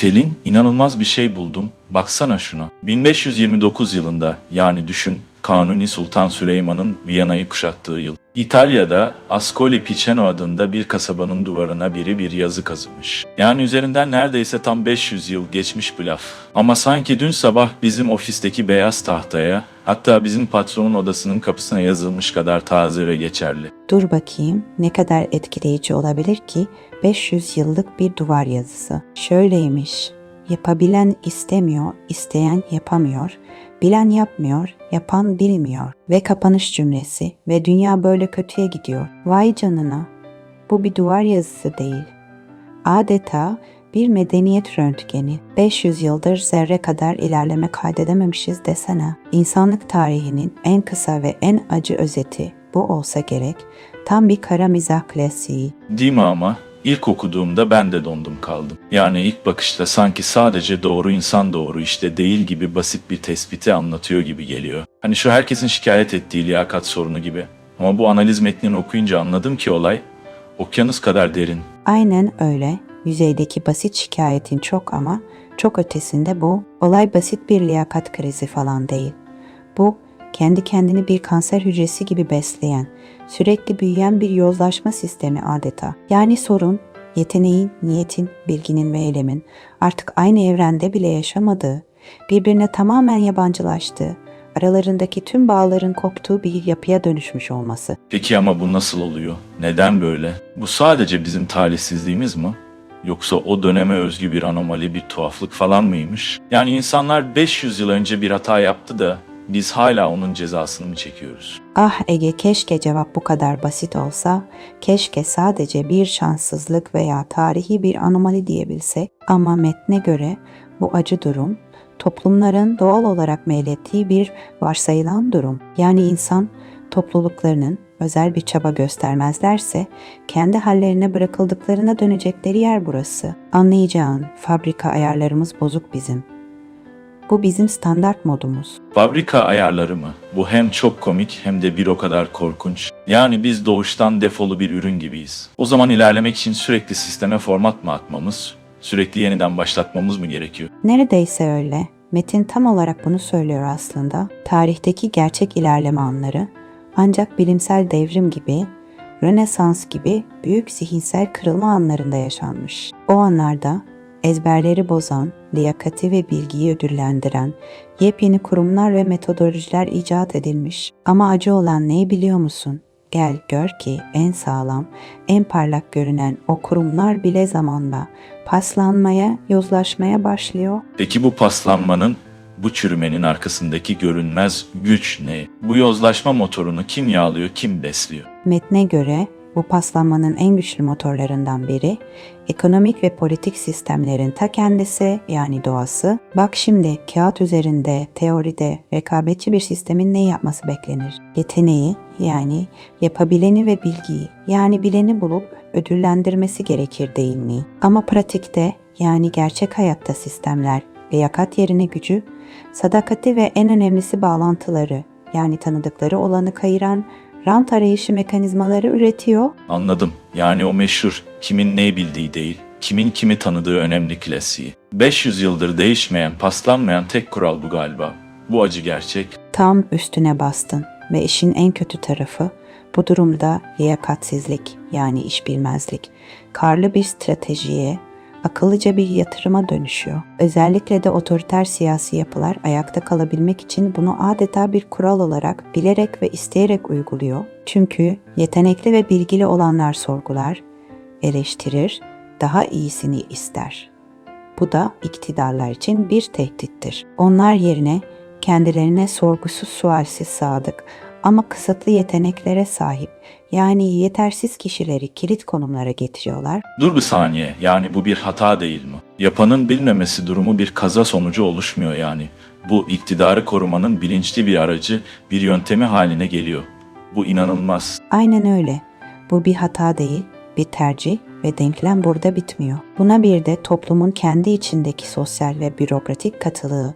Selin inanılmaz bir şey buldum. Baksana şuna. 1529 yılında yani düşün Kanuni Sultan Süleyman'ın Viyana'yı kuşattığı yıl. İtalya'da Ascoli Piceno adında bir kasabanın duvarına biri bir yazı kazımış. Yani üzerinden neredeyse tam 500 yıl geçmiş bir laf. Ama sanki dün sabah bizim ofisteki beyaz tahtaya hatta bizim patronun odasının kapısına yazılmış kadar taze ve geçerli. Dur bakayım ne kadar etkileyici olabilir ki 500 yıllık bir duvar yazısı. Şöyleymiş. Yapabilen istemiyor, isteyen yapamıyor. Bilen yapmıyor, yapan bilmiyor. Ve kapanış cümlesi ve dünya böyle kötüye gidiyor. Vay canına. Bu bir duvar yazısı değil. Adeta bir medeniyet röntgeni. 500 yıldır zerre kadar ilerleme kaydedememişiz desene. İnsanlık tarihinin en kısa ve en acı özeti bu olsa gerek. Tam bir kara mizah klasiği. Değil mi ama? İlk okuduğumda ben de dondum kaldım. Yani ilk bakışta sanki sadece doğru insan doğru işte değil gibi basit bir tespiti anlatıyor gibi geliyor. Hani şu herkesin şikayet ettiği liyakat sorunu gibi. Ama bu analiz metnini okuyunca anladım ki olay okyanus kadar derin. Aynen öyle. Yüzeydeki basit şikayetin çok ama çok ötesinde bu olay basit bir liyakat krizi falan değil. Bu kendi kendini bir kanser hücresi gibi besleyen, sürekli büyüyen bir yozlaşma sistemi adeta. Yani sorun yeteneğin, niyetin, bilginin ve eylemin artık aynı evrende bile yaşamadığı, birbirine tamamen yabancılaştığı, aralarındaki tüm bağların koptuğu bir yapıya dönüşmüş olması. Peki ama bu nasıl oluyor? Neden böyle? Bu sadece bizim talihsizliğimiz mi? Yoksa o döneme özgü bir anomali, bir tuhaflık falan mıymış? Yani insanlar 500 yıl önce bir hata yaptı da biz hala onun cezasını mı çekiyoruz? Ah Ege keşke cevap bu kadar basit olsa, keşke sadece bir şanssızlık veya tarihi bir anomali diyebilsek ama metne göre bu acı durum toplumların doğal olarak meylettiği bir varsayılan durum. Yani insan topluluklarının özel bir çaba göstermezlerse kendi hallerine bırakıldıklarına dönecekleri yer burası. Anlayacağın fabrika ayarlarımız bozuk bizim. Bu bizim standart modumuz. Fabrika ayarları mı? Bu hem çok komik hem de bir o kadar korkunç. Yani biz doğuştan defolu bir ürün gibiyiz. O zaman ilerlemek için sürekli sisteme format mı atmamız, sürekli yeniden başlatmamız mı gerekiyor? Neredeyse öyle. Metin tam olarak bunu söylüyor aslında. Tarihteki gerçek ilerleme anları ancak bilimsel devrim gibi, Rönesans gibi büyük zihinsel kırılma anlarında yaşanmış. O anlarda ezberleri bozan, liyakati ve bilgiyi ödüllendiren yepyeni kurumlar ve metodolojiler icat edilmiş. Ama acı olan neyi biliyor musun? Gel gör ki en sağlam, en parlak görünen o kurumlar bile zamanla paslanmaya, yozlaşmaya başlıyor. Peki bu paslanmanın, bu çürümenin arkasındaki görünmez güç ne? Bu yozlaşma motorunu kim yağlıyor, kim besliyor? Metne göre bu paslanmanın en güçlü motorlarından biri ekonomik ve politik sistemlerin ta kendisi yani doğası. Bak şimdi kağıt üzerinde, teoride rekabetçi bir sistemin ne yapması beklenir? Yeteneği yani yapabileni ve bilgiyi yani bileni bulup ödüllendirmesi gerekir değil mi? Ama pratikte yani gerçek hayatta sistemler liyakat yerine gücü, sadakati ve en önemlisi bağlantıları yani tanıdıkları olanı kayıran rant arayışı mekanizmaları üretiyor. Anladım. Yani o meşhur kimin ne bildiği değil, kimin kimi tanıdığı önemli klasiği. 500 yıldır değişmeyen, paslanmayan tek kural bu galiba. Bu acı gerçek. Tam üstüne bastın ve işin en kötü tarafı bu durumda liyakatsizlik yani iş bilmezlik, karlı bir stratejiye, akıllıca bir yatırıma dönüşüyor. Özellikle de otoriter siyasi yapılar ayakta kalabilmek için bunu adeta bir kural olarak bilerek ve isteyerek uyguluyor. Çünkü yetenekli ve bilgili olanlar sorgular, eleştirir, daha iyisini ister. Bu da iktidarlar için bir tehdittir. Onlar yerine kendilerine sorgusuz sualsiz sadık ama kısıtlı yeteneklere sahip yani yetersiz kişileri kilit konumlara getiriyorlar Dur bir saniye. Yani bu bir hata değil mi? Yapanın bilmemesi durumu bir kaza sonucu oluşmuyor yani. Bu iktidarı korumanın bilinçli bir aracı, bir yöntemi haline geliyor. Bu inanılmaz. Aynen öyle. Bu bir hata değil, bir tercih ve denklem burada bitmiyor. Buna bir de toplumun kendi içindeki sosyal ve bürokratik katılığı,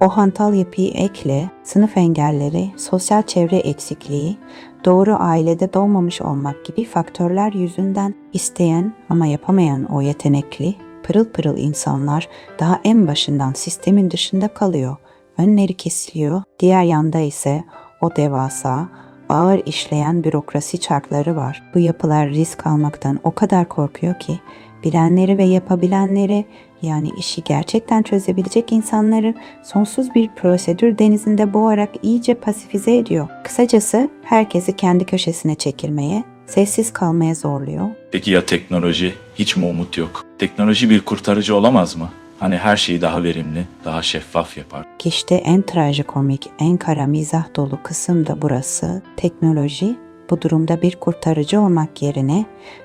o hantal yapıyı ekle, sınıf engelleri, sosyal çevre eksikliği, doğru ailede doğmamış olmak gibi faktörler yüzünden isteyen ama yapamayan o yetenekli, pırıl pırıl insanlar daha en başından sistemin dışında kalıyor. Önleri kesiliyor. Diğer yanda ise o devasa, ağır işleyen bürokrasi çarkları var. Bu yapılar risk almaktan o kadar korkuyor ki bilenleri ve yapabilenleri yani işi gerçekten çözebilecek insanları sonsuz bir prosedür denizinde boğarak iyice pasifize ediyor. Kısacası herkesi kendi köşesine çekilmeye, sessiz kalmaya zorluyor. Peki ya teknoloji? Hiç mi umut yok? Teknoloji bir kurtarıcı olamaz mı? Hani her şeyi daha verimli, daha şeffaf yapar. İşte en trajikomik, en kara mizah dolu kısım da burası. Teknoloji bu durumda bir kurtarıcı olmak yerine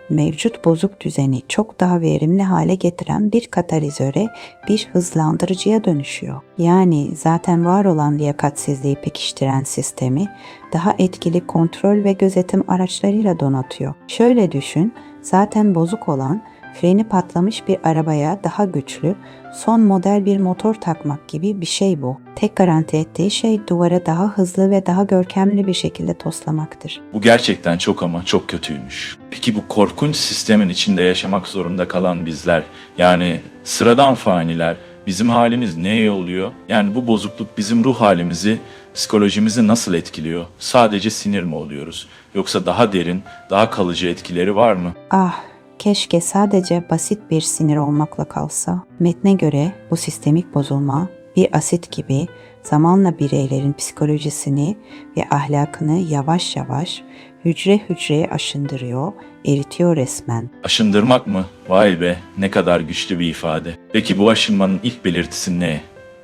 mevcut bozuk düzeni çok daha verimli hale getiren bir katalizöre, bir hızlandırıcıya dönüşüyor. Yani zaten var olan liyakatsizliği pekiştiren sistemi daha etkili kontrol ve gözetim araçlarıyla donatıyor. Şöyle düşün, zaten bozuk olan freni patlamış bir arabaya daha güçlü, son model bir motor takmak gibi bir şey bu. Tek garanti ettiği şey duvara daha hızlı ve daha görkemli bir şekilde toslamaktır. Bu gerçekten çok ama çok kötüymüş. Peki bu korkunç sistemin içinde yaşamak zorunda kalan bizler, yani sıradan faniler, bizim halimiz neye oluyor? Yani bu bozukluk bizim ruh halimizi, psikolojimizi nasıl etkiliyor? Sadece sinir mi oluyoruz? Yoksa daha derin, daha kalıcı etkileri var mı? Ah, keşke sadece basit bir sinir olmakla kalsa. Metne göre bu sistemik bozulma bir asit gibi zamanla bireylerin psikolojisini ve ahlakını yavaş yavaş hücre hücreye aşındırıyor, eritiyor resmen. Aşındırmak mı? Vay be, ne kadar güçlü bir ifade. Peki bu aşınmanın ilk belirtisi ne?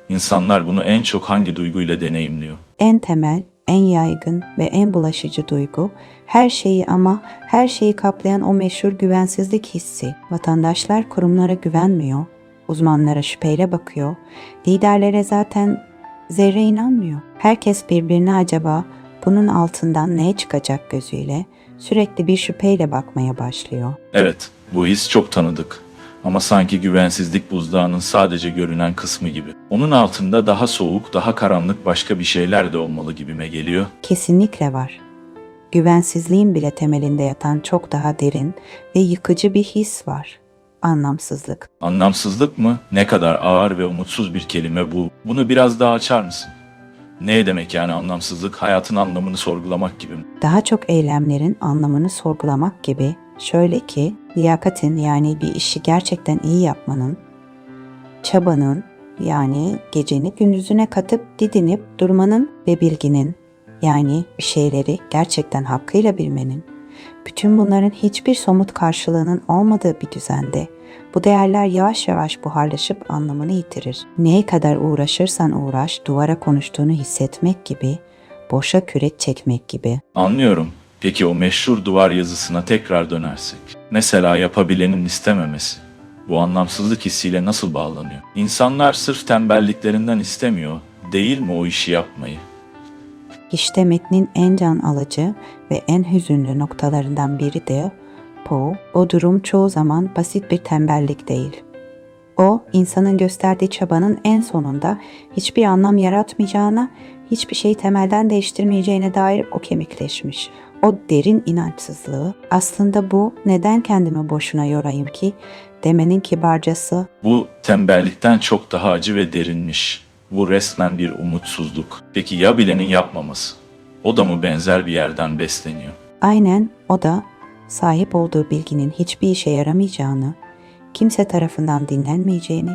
İnsanlar bunu en çok hangi duyguyla deneyimliyor? En temel, en yaygın ve en bulaşıcı duygu her şeyi ama her şeyi kaplayan o meşhur güvensizlik hissi. Vatandaşlar kurumlara güvenmiyor, uzmanlara şüpheyle bakıyor, liderlere zaten zerre inanmıyor. Herkes birbirine acaba bunun altından ne çıkacak gözüyle sürekli bir şüpheyle bakmaya başlıyor. Evet, bu his çok tanıdık. Ama sanki güvensizlik buzdağının sadece görünen kısmı gibi. Onun altında daha soğuk, daha karanlık başka bir şeyler de olmalı gibime geliyor. Kesinlikle var. Güvensizliğin bile temelinde yatan çok daha derin ve yıkıcı bir his var. Anlamsızlık. Anlamsızlık mı? Ne kadar ağır ve umutsuz bir kelime bu. Bunu biraz daha açar mısın? Ne demek yani anlamsızlık? Hayatın anlamını sorgulamak gibi mi? Daha çok eylemlerin anlamını sorgulamak gibi şöyle ki liyakatin yani bir işi gerçekten iyi yapmanın, çabanın yani geceni gündüzüne katıp didinip durmanın ve bilginin yani bir şeyleri gerçekten hakkıyla bilmenin, bütün bunların hiçbir somut karşılığının olmadığı bir düzende bu değerler yavaş yavaş buharlaşıp anlamını yitirir. Neye kadar uğraşırsan uğraş duvara konuştuğunu hissetmek gibi, boşa kürek çekmek gibi. Anlıyorum. Peki o meşhur duvar yazısına tekrar dönersek. Mesela yapabilenin istememesi. Bu anlamsızlık hissiyle nasıl bağlanıyor? İnsanlar sırf tembelliklerinden istemiyor, değil mi o işi yapmayı? İşte metnin en can alıcı ve en hüzünlü noktalarından biri de bu. O durum çoğu zaman basit bir tembellik değil. O, insanın gösterdiği çabanın en sonunda hiçbir anlam yaratmayacağına, hiçbir şeyi temelden değiştirmeyeceğine dair o kemikleşmiş. O derin inançsızlığı, aslında bu neden kendimi boşuna yorayım ki demenin kibarcası Bu tembellikten çok daha acı ve derinmiş. Bu resmen bir umutsuzluk. Peki ya bilenin yapmaması? O da mı benzer bir yerden besleniyor? Aynen o da sahip olduğu bilginin hiçbir işe yaramayacağını, kimse tarafından dinlenmeyeceğini,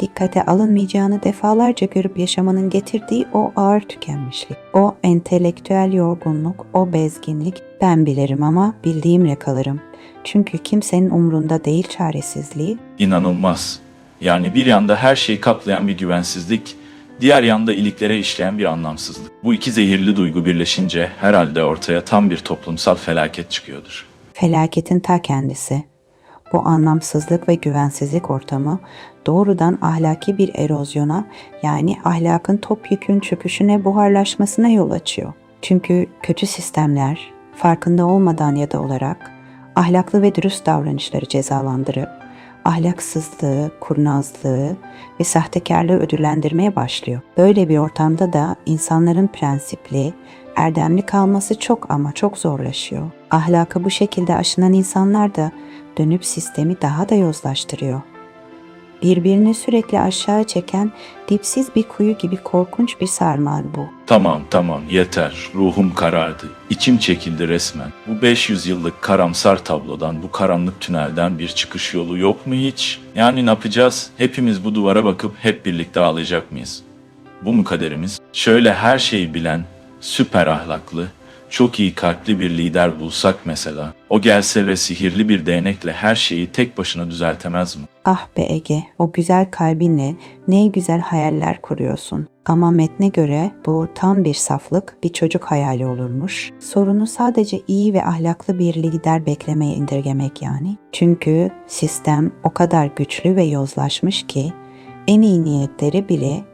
dikkate alınmayacağını defalarca görüp yaşamanın getirdiği o ağır tükenmişlik, o entelektüel yorgunluk, o bezginlik ben bilirim ama bildiğimle kalırım. Çünkü kimsenin umrunda değil çaresizliği, İnanılmaz. Yani bir yanda her şeyi kaplayan bir güvensizlik, diğer yanda iliklere işleyen bir anlamsızlık. Bu iki zehirli duygu birleşince herhalde ortaya tam bir toplumsal felaket çıkıyordur. felaketin ta kendisi. Bu anlamsızlık ve güvensizlik ortamı doğrudan ahlaki bir erozyona yani ahlakın topyekün çöküşüne buharlaşmasına yol açıyor. Çünkü kötü sistemler farkında olmadan ya da olarak ahlaklı ve dürüst davranışları cezalandırıp ahlaksızlığı, kurnazlığı ve sahtekarlığı ödüllendirmeye başlıyor. Böyle bir ortamda da insanların prensipli, erdemli kalması çok ama çok zorlaşıyor. Ahlakı bu şekilde aşınan insanlar da dönüp sistemi daha da yozlaştırıyor. Birbirini sürekli aşağı çeken dipsiz bir kuyu gibi korkunç bir sarmal bu. Tamam tamam yeter. Ruhum karardı. İçim çekildi resmen. Bu 500 yıllık karamsar tablodan, bu karanlık tünelden bir çıkış yolu yok mu hiç? Yani ne yapacağız? Hepimiz bu duvara bakıp hep birlikte ağlayacak mıyız? Bu mu kaderimiz? Şöyle her şeyi bilen, süper ahlaklı, çok iyi kalpli bir lider bulsak mesela. O gelse ve sihirli bir değnekle her şeyi tek başına düzeltemez mi? Ah be Ege, o güzel kalbinle ne güzel hayaller kuruyorsun. Ama metne göre bu tam bir saflık, bir çocuk hayali olurmuş. Sorunu sadece iyi ve ahlaklı bir lider beklemeye indirgemek yani. Çünkü sistem o kadar güçlü ve yozlaşmış ki en iyi niyetleri bile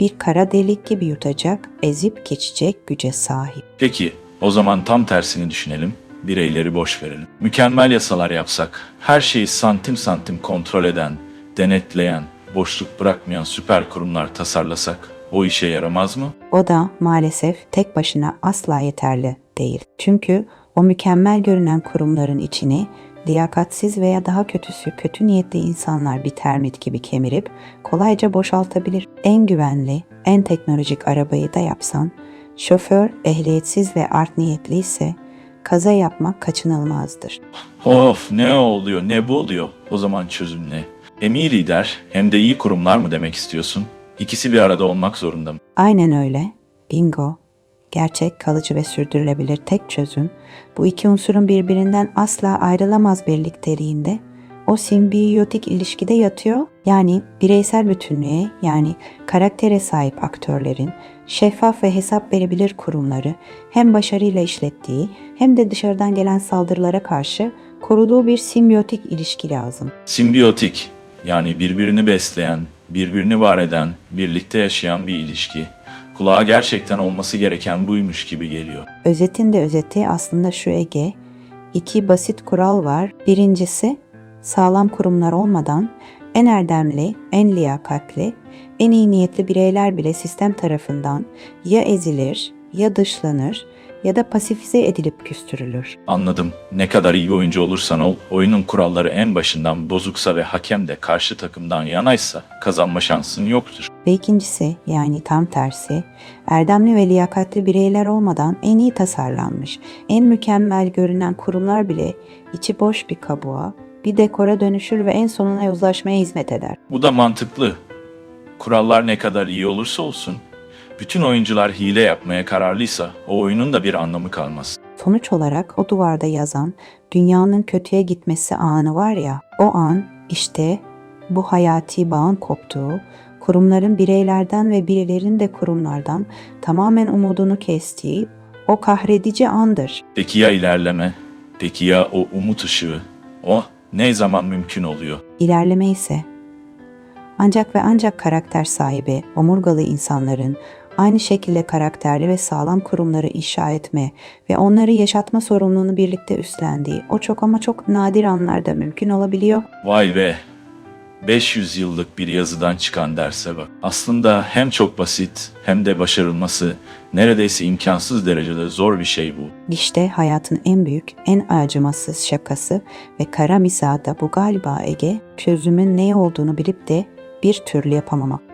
bir kara delik gibi yutacak, ezip geçecek güce sahip. Peki, o zaman tam tersini düşünelim. Bireyleri boş verelim. Mükemmel yasalar yapsak, her şeyi santim santim kontrol eden, denetleyen, boşluk bırakmayan süper kurumlar tasarlasak o işe yaramaz mı? O da maalesef tek başına asla yeterli değil. Çünkü o mükemmel görünen kurumların içini liyakatsiz veya daha kötüsü kötü niyetli insanlar bir termit gibi kemirip kolayca boşaltabilir. En güvenli, en teknolojik arabayı da yapsan, şoför ehliyetsiz ve art niyetli ise kaza yapmak kaçınılmazdır. Of ne oluyor ne bu oluyor? O zaman çözüm ne? Hem iyi lider hem de iyi kurumlar mı demek istiyorsun? İkisi bir arada olmak zorunda mı? Aynen öyle. Bingo. Gerçek, kalıcı ve sürdürülebilir tek çözüm bu iki unsurun birbirinden asla ayrılamaz birlikteliğinde o simbiyotik ilişkide yatıyor. Yani bireysel bütünlüğe yani karaktere sahip aktörlerin şeffaf ve hesap verebilir kurumları hem başarıyla işlettiği hem de dışarıdan gelen saldırılara karşı koruduğu bir simbiyotik ilişki lazım. Simbiyotik yani birbirini besleyen, birbirini var eden, birlikte yaşayan bir ilişki. Kulağa gerçekten olması gereken buymuş gibi geliyor. Özetin de özeti aslında şu Ege. İki basit kural var. Birincisi sağlam kurumlar olmadan en erdemli, en liyakatli, en iyi niyetli bireyler bile sistem tarafından ya ezilir, ya dışlanır ya da pasifize edilip küstürülür. Anladım. Ne kadar iyi oyuncu olursan ol, oyunun kuralları en başından bozuksa ve hakem de karşı takımdan yanaysa kazanma şansın yoktur. Ve ikincisi yani tam tersi, erdemli ve liyakatli bireyler olmadan en iyi tasarlanmış, en mükemmel görünen kurumlar bile içi boş bir kabuğa, bir dekora dönüşür ve en sonuna yozlaşmaya hizmet eder. Bu da mantıklı. Kurallar ne kadar iyi olursa olsun, bütün oyuncular hile yapmaya kararlıysa o oyunun da bir anlamı kalmaz. Sonuç olarak o duvarda yazan dünyanın kötüye gitmesi anı var ya, o an işte bu hayati bağın koptuğu, kurumların bireylerden ve bireylerin de kurumlardan tamamen umudunu kestiği o kahredici andır. Peki ya ilerleme? Peki ya o umut ışığı? O ne zaman mümkün oluyor? İlerleme ise ancak ve ancak karakter sahibi, omurgalı insanların aynı şekilde karakterli ve sağlam kurumları inşa etme ve onları yaşatma sorumluluğunu birlikte üstlendiği o çok ama çok nadir anlarda mümkün olabiliyor. Vay be! 500 yıllık bir yazıdan çıkan derse bak. Aslında hem çok basit hem de başarılması neredeyse imkansız derecede zor bir şey bu. İşte hayatın en büyük, en acımasız şakası ve kara mizahı da bu galiba Ege, çözümün ne olduğunu bilip de bir türlü yapamamak.